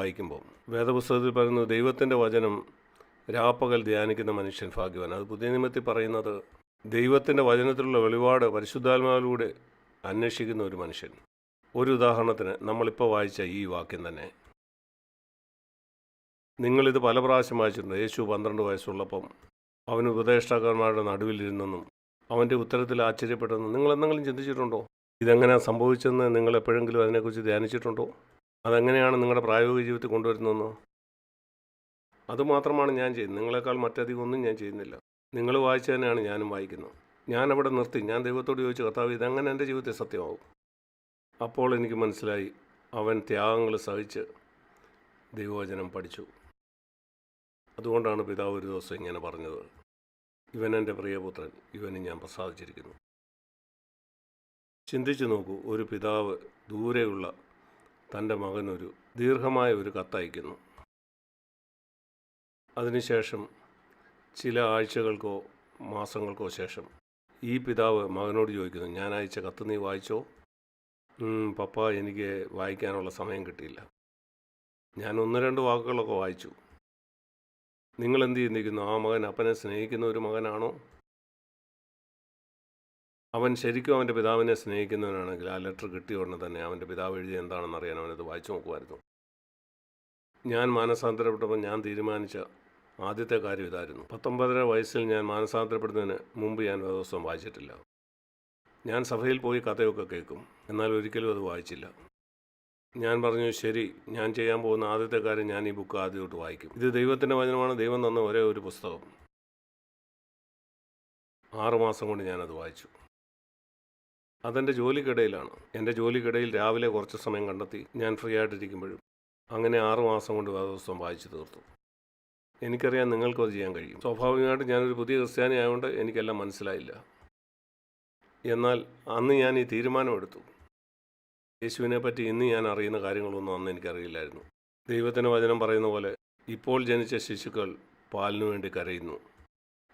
വായിക്കുമ്പോൾ വേദപുസ്തകത്തിൽ പറയുന്നത് ദൈവത്തിന്റെ വചനം രാപ്പകൽ ധ്യാനിക്കുന്ന മനുഷ്യൻ ഭാഗ്യവാൻ. അത് പുതിയ നിയമത്തിൽ പറയുന്നത് ദൈവത്തിന്റെ വചനത്തിലുള്ള വെളിപാട് പരിശുദ്ധാത്മാവിലൂടെ അന്വേഷിക്കുന്ന ഒരു മനുഷ്യൻ. ഒരു ഉദാഹരണത്തിന് നമ്മളിപ്പോൾ വായിച്ച ഈ വാക്യം തന്നെ. നിങ്ങളിത് പല പ്രാവശ്യം വായിച്ചിട്ടുണ്ട്. യേശു പന്ത്രണ്ട് വയസ്സുള്ളപ്പം അവൻ ഉപദേഷ്ടാക്കന്മാരുടെ നടുവിലിരുന്നെന്നും അവന്റെ ഉത്തരത്തിൽ ആശ്ചര്യപ്പെട്ടെന്നും. നിങ്ങൾ എന്തെങ്കിലും ചിന്തിച്ചിട്ടുണ്ടോ? ഇതെങ്ങനെയാണ് സംഭവിച്ചതെന്ന് നിങ്ങൾ എപ്പോഴെങ്കിലും അതിനെക്കുറിച്ച് ധ്യാനിച്ചിട്ടുണ്ടോ? അതെങ്ങനെയാണ് നിങ്ങളുടെ പ്രായോഗിക ജീവിതത്തിൽ കൊണ്ടുവരുന്നതെന്ന്? അതുമാത്രമാണ് ഞാൻ ചെയ്യുന്നത്. നിങ്ങളെക്കാൾ മറ്റധികം ഒന്നും ഞാൻ ചെയ്യുന്നില്ല. നിങ്ങൾ വായിച്ചു തന്നെയാണ് ഞാനും വായിക്കുന്നത്. ഞാൻ അവിടെ നിർത്തി. ഞാൻ ദൈവത്തോട് ചോദിച്ചു കർത്താവ് ഇതെങ്ങനെ എന്റെ ജീവിതത്തിൽ സത്യമാകും അപ്പോൾ എനിക്ക് മനസ്സിലായി. അവൻ ത്യാഗങ്ങൾ സഹിച്ച് ദൈവവചനം പഠിച്ചു. അതുകൊണ്ടാണ് പിതാവ് ഒരു ദിവസം ഇങ്ങനെ പറഞ്ഞത്. ഇവൻ എന്റെ പ്രിയപുത്രൻ. ഇവന് ഞാൻ പ്രസാദിച്ചിരിക്കുന്നു. ചിന്തിച്ചു നോക്കൂ. ഒരു പിതാവ് ദൂരെയുള്ള തന്റെ മകനൊരു ദീർഘമായ ഒരു കത്തയക്കുന്നു അതിനുശേഷം ചില ആഴ്ചകൾക്കോ മാസങ്ങൾക്കോ ശേഷം ഈ പിതാവ് മകനോട് ചോദിക്കുന്നു ഞാൻ അയച്ച കത്ത് നീ വായിച്ചോ? "ഉം, പപ്പ എനിക്ക് വായിക്കാനുള്ള സമയം കിട്ടിയില്ല. ഞാൻ ഒന്ന് രണ്ട് വാക്കുകളൊക്കെ വായിച്ചു. നിങ്ങൾ എന്ത് ചിന്തിക്കുന്നു ആ മകൻ അപ്പനെ സ്നേഹിക്കുന്ന ഒരു മകനാണോ? അവൻ ശരിക്കും അവന്റെ പിതാവിനെ സ്നേഹിക്കുന്നവനാണെങ്കിൽ ആ ലെറ്റർ കിട്ടിയ ഉടനെ തന്നെ അവന്റെ പിതാവ് എഴുതി എന്താണെന്ന് അറിയാൻ അവനത് വായിച്ചു നോക്കുമായിരുന്നു. ഞാൻ മാനസാന്തരപ്പെട്ടപ്പോൾ ഞാൻ തീരുമാനിച്ച ആദ്യത്തെ കാര്യം ഇതായിരുന്നു. പത്തൊമ്പതര വയസ്സിൽ ഞാൻ മാനസാന്തരപ്പെടുന്നതിന് മുമ്പ് ഞാൻ ദിവസം വായിച്ചിട്ടില്ല. ഞാൻ സഭയിൽ പോയി കഥയൊക്കെ കേൾക്കും. എന്നാൽ ഒരിക്കലും അത് വായിച്ചില്ല. ഞാൻ പറഞ്ഞു ശരി ഞാൻ ചെയ്യാൻ പോകുന്ന ആദ്യത്തെ കാര്യം ഞാൻ ഈ ബുക്ക് ആദ്യമായിട്ട് വായിക്കും. ഇത് ദൈവത്തിന്റെ വചനമാണ്. ദൈവം തന്ന ഒരേ ഒരു പുസ്തകം. ആറുമാസം കൊണ്ട് ഞാനത് വായിച്ചു. അതെന്റെ ജോലിക്കിടയിലാണ്. എന്റെ ജോലിക്കിടയിൽ രാവിലെ കുറച്ച് സമയം കണ്ടെത്തി ഞാൻ ഫ്രീ ആയിട്ടിരിക്കുമ്പോഴും അങ്ങനെ ആറു മാസം കൊണ്ട് ദിവസം വായിച്ചു തീർത്തു. എനിക്കറിയാം നിങ്ങൾക്കും അത് ചെയ്യാൻ കഴിയും. സ്വാഭാവികമായിട്ട് ഞാനൊരു പുതിയ ക്രിസ്ത്യാനി ആയതുകൊണ്ട് എനിക്കെല്ലാം മനസ്സിലായില്ല. എന്നാൽ അന്ന് ഞാൻ ഈ തീരുമാനമെടുത്തു. യേശുവിനെ പറ്റി ഇന്ന് ഞാൻ അറിയുന്ന കാര്യങ്ങളൊന്നും അന്ന് എനിക്കറിയില്ലായിരുന്നു. ദൈവത്തിന്റെ വചനം പറയുന്ന പോലെ ഇപ്പോൾ ജനിച്ച ശിശുക്കൾ പാലിനു വേണ്ടി കരയുന്നു.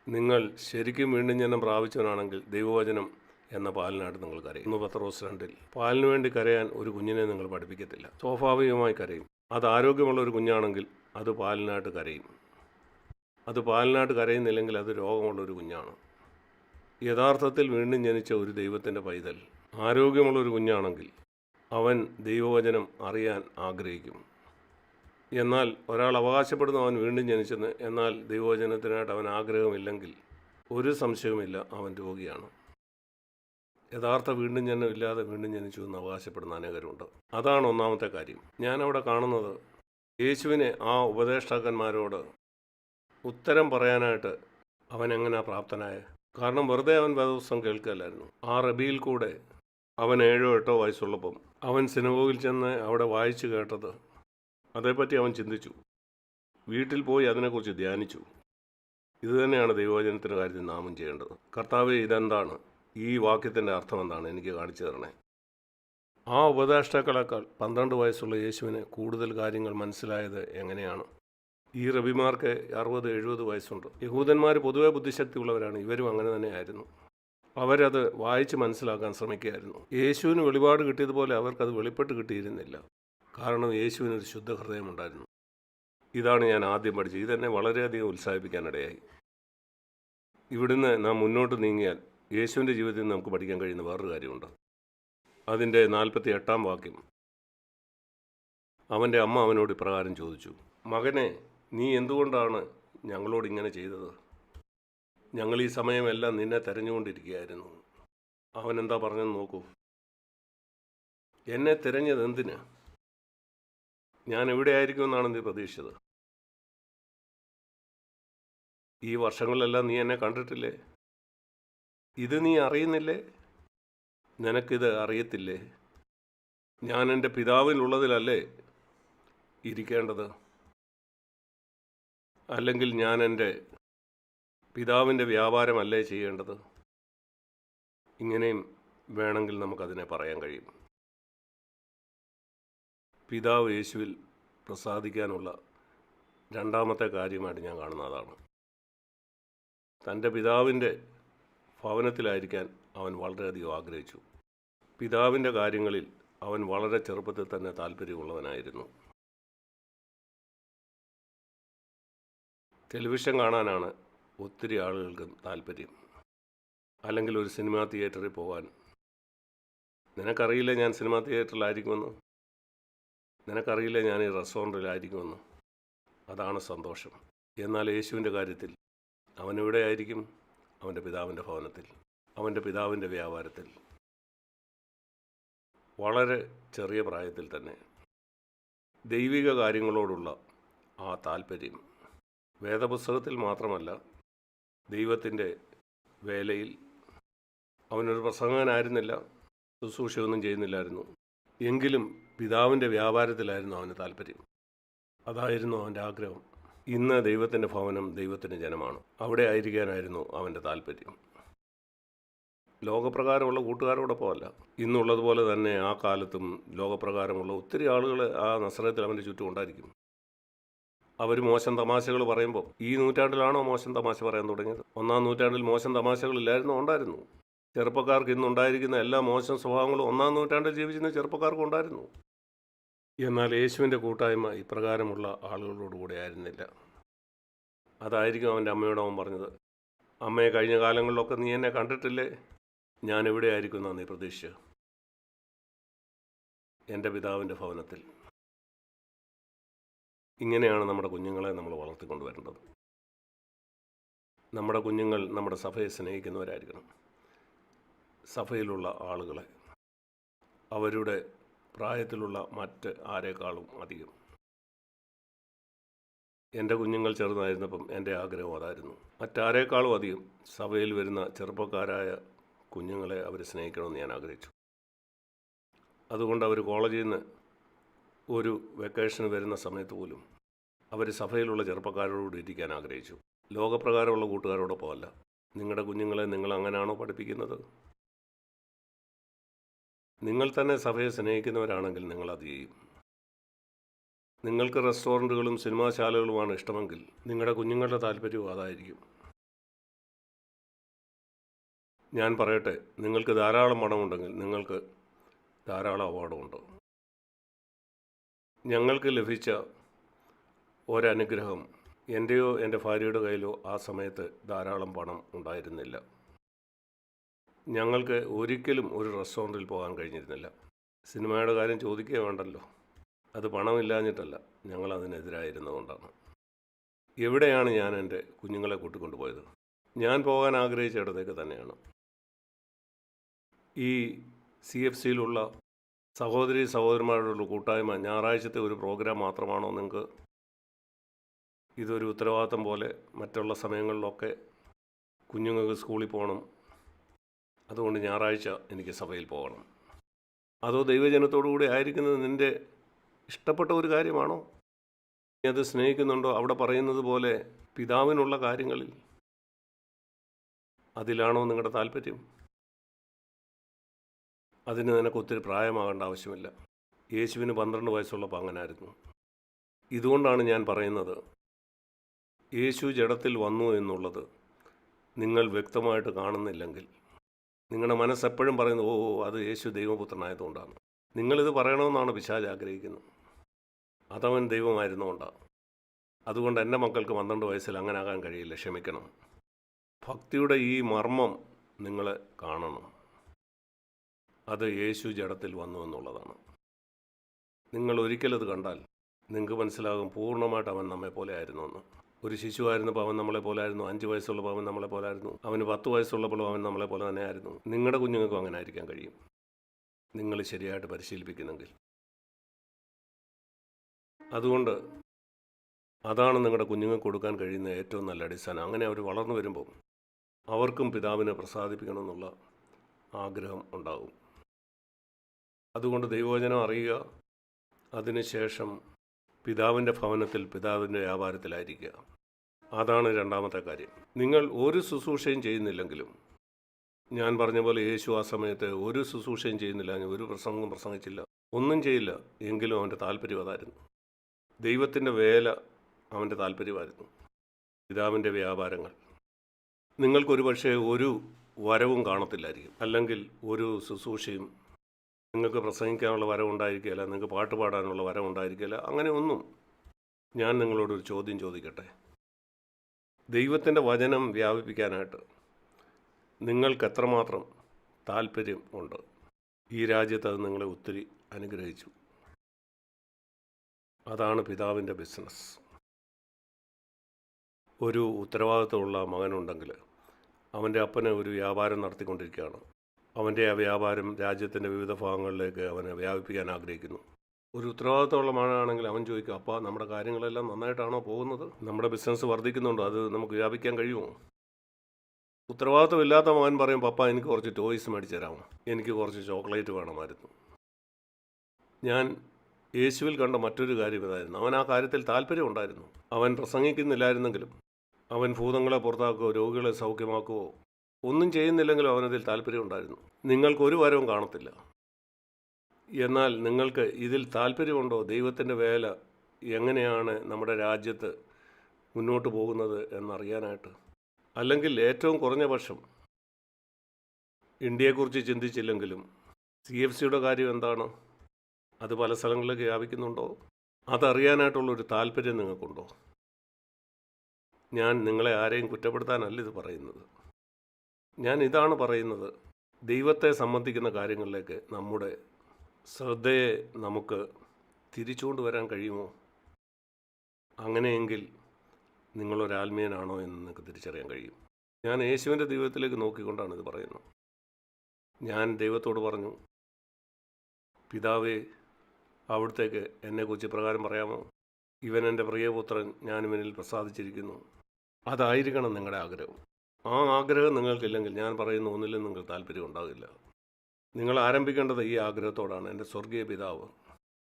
നിങ്ങൾ ശരിക്കും വീണ്ടും ജനം പ്രാപിച്ചവനാണെങ്കിൽ ദൈവവചനം എന്ന പാലിനായിട്ട് നിങ്ങൾ കരയും. ഇന്ന് പത്രോസ് രണ്ടിൽ പാലിനു വേണ്ടി കരയാൻ ഒരു കുഞ്ഞിനെ നിങ്ങൾ പഠിപ്പിക്കത്തില്ല. സ്വാഭാവികമായി കരയും. അത് ആരോഗ്യമുള്ള ഒരു കുഞ്ഞാണെങ്കിൽ അത് പാലിനായിട്ട് കരയും. അത് പാലിനായിട്ട് കരയുന്നില്ലെങ്കിൽ അത് രോഗമുള്ള ഒരു കുഞ്ഞാണ്. യഥാർത്ഥത്തിൽ വീണ്ടും ജനിച്ച ഒരു ദൈവത്തിന്റെ പൈതൽ ആരോഗ്യമുള്ള ഒരു കുഞ്ഞാണെങ്കിൽ അവൻ ദൈവവചനം അറിയാൻ ആഗ്രഹിക്കും. എന്നാൽ ഒരാൾ അവകാശപ്പെടുന്ന അവൻ വീണ്ടും ജനിച്ചെന്ന് എന്നാൽ ദൈവവചനത്തിനായിട്ട് അവൻ ആഗ്രഹമില്ലെങ്കിൽ ഒരു സംശയവുമില്ല അവൻ രോഗിയാണ്. യഥാർത്ഥ വീണ്ടും ജനനം ഇല്ലാതെ വീണ്ടും ജനിച്ചു എന്ന് അവകാശപ്പെടുന്ന അനേകരുണ്ട്. അതാണ് ഒന്നാമത്തെ കാര്യം. ഞാനവിടെ കാണുന്നത് യേശുവിനെ ആ ഉപദേഷ്ടാക്കന്മാരോട് ഉത്തരം പറയാനായിട്ട് അവൻ എങ്ങനെ പ്രാപ്തനായ? കാരണം വെറുതെ അവൻ വേദപുസ്തകം കേൾക്കുകയല്ലായിരുന്നു. ആ റബിയിൽ കൂടെ അവൻ ഏഴോ എട്ടോ വയസ്സുള്ളപ്പം അവൻ സിനഗോഗിൽ ചെന്ന് അവിടെ വായിച്ചു കേട്ടത് അതേപ്പറ്റി അവൻ ചിന്തിച്ചു. വീട്ടിൽ പോയി അതിനെക്കുറിച്ച് ധ്യാനിച്ചു. ഇതുതന്നെയാണ് ദൈവവചനത്തിന്റെ കാര്യത്തിൽ നാമം ചെയ്യേണ്ടത്. കർത്താവ് ഇതെന്താണ്? ഈ വാക്യത്തിന്റെ അർത്ഥം എന്താണ് എനിക്ക് കാണിച്ചു തരണേ. ആ ഉപദേഷ്ടാക്കളെക്കാൾ പന്ത്രണ്ട് വയസ്സുള്ള യേശുവിന് കൂടുതൽ കാര്യങ്ങൾ മനസ്സിലായത് എങ്ങനെയാണ്? ഈ റബിമാർക്ക് അറുപത് എഴുപത് വയസ്സുണ്ട്. യഹൂദന്മാർ പൊതുവെ ബുദ്ധിശക്തിയുള്ളവരാണ്. ഇവരും അങ്ങനെ തന്നെയായിരുന്നു. അവരത് വായിച്ച് മനസ്സിലാക്കാൻ ശ്രമിക്കുകയായിരുന്നു. യേശുവിന് വെളിപാട് കിട്ടിയതുപോലെ അവർക്കത് വെളിപ്പെട്ട് കിട്ടിയിരുന്നില്ല. കാരണം യേശുവിനൊരു ശുദ്ധ ഹൃദയമുണ്ടായിരുന്നു ഇതാണ് ഞാൻ ആദ്യം പഠിച്ചത്. ഇതെന്നെ വളരെയധികം ഉത്സാഹിപ്പിക്കാനിടയായി ഇവിടുന്ന് നാം മുന്നോട്ട് നീങ്ങിയാൽ യേശുവിന്റെ ജീവിതത്തിൽ നിന്ന് നമുക്ക് പഠിക്കാൻ കഴിയുന്ന വേറൊരു കാര്യമുണ്ട്. അതിന്റെ നാൽപ്പത്തി എട്ടാം വാക്യം. അവന്റെ അമ്മ അവനോട് ഇപ്രകാരം ചോദിച്ചു മകനെ നീ എന്തുകൊണ്ടാണ് ഞങ്ങളോട് ഇങ്ങനെ ചെയ്തത്? ഞങ്ങൾ ഈ സമയമെല്ലാം നിന്നെ തിരഞ്ഞുകൊണ്ടിരിക്കുകയായിരുന്നു. അവൻ എന്താ പറഞ്ഞെന്ന് നോക്കൂ. എന്നെ തിരഞ്ഞത് എന്തിന്? ഞാൻ എവിടെയായിരിക്കുമെന്നാണ് നീ പ്രതീക്ഷിച്ചത്? ഈ വർഷങ്ങളിലെല്ലാം നീ എന്നെ കണ്ടിട്ടില്ലേ? ഇത് നീ അറിയുന്നില്ലേ? നിനക്കിത് അറിയത്തില്ലേ? ഞാൻ എന്റെ പിതാവിനുള്ളതിലല്ലേ ഇരിക്കേണ്ടത്? അല്ലെങ്കിൽ ഞാൻ എന്റെ പിതാവിന്റെ വ്യാപാരമല്ലേ ചെയ്യേണ്ടത്? ഇങ്ങനെയും വേണമെങ്കിൽ നമുക്കതിനെ പറയാൻ കഴിയും. പിതാവ് യേശുവിൽ പ്രസാദിക്കാനുള്ള രണ്ടാമത്തെ കാര്യമായിട്ട് ഞാൻ കാണുന്ന അതാണ്. തന്റെ പിതാവിന്റെ ഭവനത്തിലായിരിക്കാൻ അവൻ വളരെയധികം ആഗ്രഹിച്ചു. പിതാവിന്റെ കാര്യങ്ങളിൽ അവൻ വളരെ ചെറുപ്പത്തിൽ തന്നെ താല്പര്യമുള്ളവനായിരുന്നു. ടെലിവിഷൻ കാണാനാണ് ഒത്തിരി ആളുകൾക്കും താല്പര്യം. അല്ലെങ്കിൽ ഒരു സിനിമാ തിയേറ്ററിൽ പോകാൻ. നിനക്കറിയില്ല ഞാൻ സിനിമാ തിയേറ്ററിലായിരിക്കുമെന്ന്? നിനക്കറിയില്ല ഞാൻ ഈ റെസ്റ്റോറന്റിലായിരിക്കുമെന്ന്? അതാണ് സന്തോഷം. എന്നാൽ യേശുവിന്റെ കാര്യത്തിൽ ആയിരിക്കും അവന്റെ പിതാവിന്റെ ഭവനത്തിൽ അവന്റെ പിതാവിന്റെ വ്യാപാരത്തിൽ. വളരെ ചെറിയ പ്രായത്തിൽ തന്നെ ദൈവിക കാര്യങ്ങളോടുള്ള ആ താല്പര്യം വേദപുസ്തകത്തിൽ മാത്രമല്ല ദൈവത്തിന്റെ വേലയിൽ അവനൊരു പ്രസംഗകനായിരുന്നില്ല ശുശ്രൂഷയൊന്നും ചെയ്യുന്നില്ലായിരുന്നു. എങ്കിലും പിതാവിന്റെ വ്യാപാരത്തിലായിരുന്നു അവന് താല്പര്യം അതായിരുന്നു അവന്റെ ആഗ്രഹം. ഇന്ന് ദൈവത്തിന്റെ ഭവനം ദൈവത്തിന്റെ ജനമാണ്. അവിടെ ആയിരിക്കാനായിരുന്നു അവന്റെ താല്പര്യം. ലോകപ്രകാരമുള്ള കൂട്ടുകാരോടൊപ്പം അല്ല ഇന്നുള്ളതുപോലെ തന്നെ ആ കാലത്തും ലോകപ്രകാരമുള്ള ഒത്തിരി ആളുകൾ ആ നസ്രത്തിൽ അവന്റെ ചുറ്റും ഉണ്ടായിരിക്കും. അവർ മോശം തമാശകൾ പറയുമ്പോൾ ഈ നൂറ്റാണ്ടിലാണോ മോശം തമാശ പറയാൻ തുടങ്ങിയത്? ഒന്നാം നൂറ്റാണ്ടിൽ മോശം തമാശകളില്ലായിരുന്നു ഉണ്ടായിരുന്നു. ചെറുപ്പക്കാർക്ക് ഇന്നുണ്ടായിരിക്കുന്ന എല്ലാ മോശം സ്വഭാവങ്ങളും ഒന്നാം നൂറ്റാണ്ടിൽ ജീവിച്ചിരുന്ന ചെറുപ്പക്കാർക്കും ഉണ്ടായിരുന്നു. എന്നാൽ യേശുവിന്റെ കൂട്ടായ്മ ഇപ്രകാരമുള്ള ആളുകളോടുകൂടെ ആയിരുന്നില്ല. അതായിരിക്കും അവന്റെ അമ്മയോട് അവൻ പറഞ്ഞത് അമ്മയെ കഴിഞ്ഞ കാലങ്ങളിലൊക്കെ നീ എന്നെ കണ്ടിട്ടില്ലേ? ഞാൻ എവിടെ ആയിരിക്കും നീ പ്രതീക്ഷിച്ച് എന്റെ പിതാവിന്റെ ഭവനത്തിൽ. ഇങ്ങനെയാണ് നമ്മുടെ കുഞ്ഞുങ്ങളെ നമ്മൾ വളർത്തിക്കൊണ്ടുവരേണ്ടത്. നമ്മുടെ കുഞ്ഞുങ്ങൾ നമ്മുടെ സഭയെ സ്നേഹിക്കുന്നവരായിരിക്കണം. സഭയിലുള്ള ആളുകളെ അവരുടെ പ്രായത്തിലുള്ള മറ്റ് ആരെക്കാളും അധികം? എന്റെ കുഞ്ഞുങ്ങൾ ചെറുതായിരുന്നപ്പം എന്റെ ആഗ്രഹം അതായിരുന്നു. മറ്റാരേക്കാളും അധികം സഭയിൽ വരുന്ന ചെറുപ്പക്കാരായ കുഞ്ഞുങ്ങളെ അവർ സ്നേഹിക്കണമെന്ന് ഞാൻ ആഗ്രഹിച്ചു. അതുകൊണ്ട് അവർ കോളേജിൽ നിന്ന് ഒരു വെക്കേഷന് വരുന്ന സമയത്ത് പോലും അവർ സഭയിലുള്ള ചെറുപ്പക്കാരോട് ഇരിക്കാൻ ആഗ്രഹിച്ചു. ലോകപ്രകാരമുള്ള കൂട്ടുകാരോടൊപ്പമല്ല. നിങ്ങളുടെ കുഞ്ഞുങ്ങളെ നിങ്ങൾ അങ്ങനെയാണോ പഠിപ്പിക്കുന്നത്? നിങ്ങൾ തന്നെ സഭയെ സ്നേഹിക്കുന്നവരാണെങ്കിൽ നിങ്ങൾ അത് ചെയ്യും. നിങ്ങൾക്ക് റെസ്റ്റോറന്റുകളും സിനിമാശാലകളുമാണ് ഇഷ്ടമെങ്കിൽ നിങ്ങളുടെ കുഞ്ഞുങ്ങളുടെ താല്പര്യവും അതായിരിക്കും. ഞാൻ പറയട്ടെ നിങ്ങൾക്ക് ധാരാളം പണമുണ്ടെങ്കിൽ നിങ്ങൾക്ക് ധാരാളം അവാർഡുമുണ്ട്. ഞങ്ങൾക്ക് ലഭിച്ച ഒരനുഗ്രഹം എന്റെയോ എന്റെ ഭാര്യയുടെ കയ്യിലോ ആ സമയത്ത് ധാരാളം പണം ഉണ്ടായിരുന്നില്ല. ഞങ്ങൾക്ക് ഒരിക്കലും ഒരു റെസ്റ്റോറന്റിൽ പോകാൻ കഴിഞ്ഞിരുന്നില്ല. സിനിമയുടെ കാര്യം ചോദിക്കുക വേണ്ടല്ലോ. അത് പണമില്ലാഞ്ഞിട്ടല്ല ഞങ്ങൾ അതിനെതിരായിരുന്നതുകൊണ്ടാണ് എവിടെയാണ് ഞാൻ എന്റെ കുഞ്ഞുങ്ങളെ കൂട്ടിക്കൊണ്ടുപോയത്? ഞാൻ പോകാൻ ആഗ്രഹിച്ച ഇടത്തേക്ക് തന്നെയാണ്. ഈ സി എഫ് സിയിലുള്ള സഹോദരി സഹോദരന്മാരുടെ കൂട്ടായ്മ ഞായറാഴ്ചത്തെ ഒരു പ്രോഗ്രാം മാത്രമാണോ നിങ്ങൾക്ക്? ഇതൊരു ഉത്തരവാദിത്തം പോലെ മറ്റുള്ള സമയങ്ങളിലൊക്കെ കുഞ്ഞുങ്ങൾക്ക് സ്കൂളിൽ പോകണം അതുകൊണ്ട് ഞായറാഴ്ച എനിക്ക് സഭയിൽ പോകണം. അതോ ദൈവജനത്തോടു കൂടി ആയിരിക്കുന്നത് നിന്റെ ഇഷ്ടപ്പെട്ട ഒരു കാര്യമാണോ? നീ അത് സ്നേഹിക്കുന്നുണ്ടോ? അവിടെ പറയുന്നത് പോലെ പിതാവിനുള്ള കാര്യങ്ങളിൽ അതിലാണോ നിങ്ങളുടെ താല്പര്യം അതിന് നിനക്ക് ഒത്തിരി പ്രായമാകേണ്ട ആവശ്യമില്ല. യേശുവിന് പന്ത്രണ്ട് വയസ്സുള്ളപ്പോൾ അങ്ങനായിരുന്നു. ഇതുകൊണ്ടാണ് ഞാൻ പറയുന്നത്. യേശു ജഡത്തിൽ വന്നു എന്നുള്ളത് നിങ്ങൾ വ്യക്തമായിട്ട് കാണുന്നില്ലെങ്കിൽ നിങ്ങളുടെ മനസ്സെപ്പോഴും പറയുന്നത് ഓ അത് യേശു ദൈവപുത്രനായതുകൊണ്ടാണ്. നിങ്ങളിത് പറയണമെന്നാണ് പിശാജ് ആഗ്രഹിക്കുന്നത്. അതവൻ ദൈവമായിരുന്നുകൊണ്ടാണ് അതുകൊണ്ട് എന്റെ മക്കൾക്ക് പന്ത്രണ്ട് വയസ്സിൽ അങ്ങനെ ആകാൻ കഴിയില്ല. ക്ഷമിക്കണം. ഭക്തിയുടെ ഈ മർമ്മം നിങ്ങൾ കാണണം. അത് യേശു ജഡത്തിൽ വന്നു എന്നുള്ളതാണ്. നിങ്ങൾ ഒരിക്കലത് കണ്ടാൽ നിങ്ങൾക്ക് മനസ്സിലാകും പൂർണമായിട്ട് അവൻ നമ്മെ പോലെ ആയിരുന്നു എന്ന് ഒരു ശിശുവായിരുന്നപ്പോൾ അവൻ നമ്മളെ പോലായിരുന്നു. അഞ്ച് വയസ്സുള്ള അവൻ നമ്മളെ പോലായിരുന്നു. അവന് പത്ത് വയസ്സുള്ളപ്പോഴും അവൻ നമ്മളെ പോലെ തന്നെ ആയിരുന്നു നിങ്ങളുടെ കുഞ്ഞുങ്ങൾക്കും അങ്ങനെ ആയിരിക്കാൻ കഴിയും. നിങ്ങൾ ശരിയായിട്ട് പരിശീലിപ്പിക്കുന്നെങ്കിൽ. അതുകൊണ്ട് അതാണ് നിങ്ങളുടെ കുഞ്ഞുങ്ങൾക്ക് കൊടുക്കാൻ കഴിയുന്ന ഏറ്റവും നല്ല അടിസ്ഥാനം. അങ്ങനെ അവർ വളർന്നു വരുമ്പോൾ അവർക്കും പിതാവിനെ പ്രസാദിപ്പിക്കണമെന്നുള്ള ആഗ്രഹം ഉണ്ടാകും അതുകൊണ്ട് ദൈവവചനം അറിയുക. അതിനുശേഷം പിതാവിന്റെ ഭവനത്തിൽ പിതാവിന്റെ വ്യാപാരത്തിലായിരിക്കുക. അതാണ് രണ്ടാമത്തെ കാര്യം. നിങ്ങൾ ഒരു ശുശ്രൂഷയും ചെയ്യുന്നില്ലെങ്കിലും ഞാൻ പറഞ്ഞ പോലെ യേശു ആ സമയത്ത് ഒരു ശുശ്രൂഷയും ചെയ്യുന്നില്ല ഒരു പ്രസംഗം പ്രസംഗിച്ചില്ല ഒന്നും ചെയ്യില്ല എങ്കിലും അവന്റെ താല്പര്യം അതായിരുന്നു. ദൈവത്തിന്റെ വേല അവന്റെ താല്പര്യമായിരുന്നു പിതാവിന്റെ വ്യാപാരങ്ങൾ. നിങ്ങൾക്കൊരു പക്ഷേ ഒരു വരവും കാണത്തില്ലായിരിക്കും. അല്ലെങ്കിൽ ഒരു ശുശ്രൂഷയും നിങ്ങൾക്ക് പ്രസംഗിക്കാനുള്ള വരം ഉണ്ടായിരിക്കില്ല നിങ്ങൾക്ക് പാട്ട് പാടാനുള്ള വരം ഉണ്ടായിരിക്കില്ല അങ്ങനെ ഒന്നും. ഞാൻ നിങ്ങളോടൊരു ചോദ്യം ചോദിക്കട്ടെ? ദൈവത്തിന്റെ വചനം വ്യാപിപ്പിക്കാനായിട്ട് നിങ്ങൾക്ക് എത്രമാത്രം താല്പര്യം ഉണ്ട്? ഈ രാജ്യത്ത് അത് നിങ്ങളെ ഒത്തിരി അനുഗ്രഹിച്ചു. അതാണ് പിതാവിന്റെ ബിസിനസ്. ഒരു ഉത്തരവാദിത്തമുള്ള മകനുണ്ടെങ്കിൽ അവന്റെ അപ്പന് ഒരു വ്യാപാരം നടത്തിക്കൊണ്ടിരിക്കുകയാണ്. അവന്റെ ആ വ്യാപാരം രാജ്യത്തിന്റെ വിവിധ ഭാഗങ്ങളിലേക്ക് അവനെ വ്യാപിപ്പിക്കാൻ ആഗ്രഹിക്കുന്നു. ഒരു ഉത്തരവാദിത്തമുള്ള മകനാണെങ്കിൽ അവൻ ചോദിക്കും അപ്പോൾ നമ്മുടെ കാര്യങ്ങളെല്ലാം നന്നായിട്ടാണോ പോകുന്നത്? നമ്മുടെ ബിസിനസ് വർദ്ധിക്കുന്നുണ്ടോ? അത് നമുക്ക് വ്യാപിക്കാൻ കഴിയുമോ? ഉത്തരവാദിത്തമില്ലാത്ത മകൻ പറയും പപ്പ എനിക്ക് കുറച്ച് ടോയ്സ് മേടിച്ചു തരാമോ? എനിക്ക് കുറച്ച് ചോക്ലേറ്റ് വേണമായിരുന്നു ഞാൻ യേശുവിൽ കണ്ട മറ്റൊരു കാര്യം ഇതായിരുന്നു. അവൻ ആ കാര്യത്തിൽ താല്പര്യമുണ്ടായിരുന്നു അവൻ പ്രസംഗിക്കുന്നില്ലായിരുന്നെങ്കിലും അവൻ ഭൂതങ്ങളെ പുറത്താക്കുകയോ രോഗികളെ സൗഖ്യമാക്കുകയോ ഒന്നും ചെയ്യുന്നില്ലെങ്കിലും അവനതിൽ താല്പര്യമുണ്ടായിരുന്നു നിങ്ങൾക്ക് ഒരു വരവും കാണത്തില്ല. എന്നാൽ നിങ്ങൾക്ക് ഇതിൽ താല്പര്യമുണ്ടോ? ദൈവത്തിന്റെ വേല എങ്ങനെയാണ് നമ്മുടെ രാജ്യത്ത് മുന്നോട്ട് പോകുന്നത് എന്നറിയാനായിട്ട്. അല്ലെങ്കിൽ ഏറ്റവും കുറഞ്ഞ പക്ഷം ഇന്ത്യയെക്കുറിച്ച് ചിന്തിച്ചില്ലെങ്കിലും സി എഫ് സിയുടെ കാര്യം എന്താണ്? അത് പല സ്ഥലങ്ങളിലേക്ക് വ്യാപിക്കുന്നുണ്ടോ? അതറിയാനായിട്ടുള്ളൊരു താല്പര്യം നിങ്ങൾക്കുണ്ടോ? ഞാൻ നിങ്ങളെ ആരെയും കുറ്റപ്പെടുത്താനല്ല ഇത് പറയുന്നത്. ഞാൻ ഇതാണ് പറയുന്നത്. ദൈവത്തെ സംബന്ധിക്കുന്ന കാര്യങ്ങളിലേക്ക് നമ്മുടെ ശ്രദ്ധയെ നമുക്ക് തിരിച്ചുകൊണ്ട് വരാൻ കഴിയുമോ? അങ്ങനെയെങ്കിൽ നിങ്ങളൊരാത്മീയനാണോ എന്ന് നിങ്ങൾക്ക് തിരിച്ചറിയാൻ കഴിയും. ഞാൻ യേശുവിന്റെ ദൈവത്തിലേക്ക് നോക്കിക്കൊണ്ടാണ് ഇത് പറയുന്നത്. ഞാൻ ദൈവത്തോട് പറഞ്ഞു പിതാവേ അവിടത്തേക്ക് എന്നെക്കുറിച്ച് പ്രകാരം പറയാമോ? ഇവൻ എന്റെ പ്രിയപുത്രൻ ഞാനിവനിൽ പ്രസാദിച്ചിരിക്കുന്നു. അതായിരിക്കണം നിങ്ങളുടെ ആഗ്രഹം. ആ ആഗ്രഹം നിങ്ങൾക്കില്ലെങ്കിൽ ഞാൻ പറയുന്ന ഒന്നിലും നിങ്ങൾക്ക് താല്പര്യം ഉണ്ടാകില്ല നിങ്ങൾ ആരംഭിക്കേണ്ടത് ഈ ആഗ്രഹത്തോടാണ് എന്റെ സ്വർഗീയ പിതാവ്.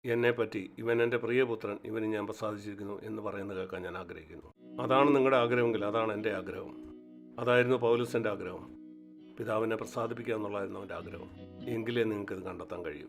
എന്നെപ്പറ്റി ഇവൻ എന്റെ പ്രിയപുത്രൻ ഇവന് ഞാൻ പ്രസാദിച്ചിരിക്കുന്നു എന്ന് പറയുന്നത് കേൾക്കാൻ ഞാൻ ആഗ്രഹിക്കുന്നു. അതാണ് നിങ്ങളുടെ ആഗ്രഹമെങ്കിൽ അതാണ് എന്റെ ആഗ്രഹം. അതായിരുന്നു പൗലുസിന്റെ ആഗ്രഹം. പിതാവിനെ പ്രസാദിപ്പിക്കുക എന്നുള്ളതായിരുന്നു അവന്റെ ആഗ്രഹം. എങ്കിലേ നിങ്ങൾക്കിത് കണ്ടെത്താൻ കഴിയൂ.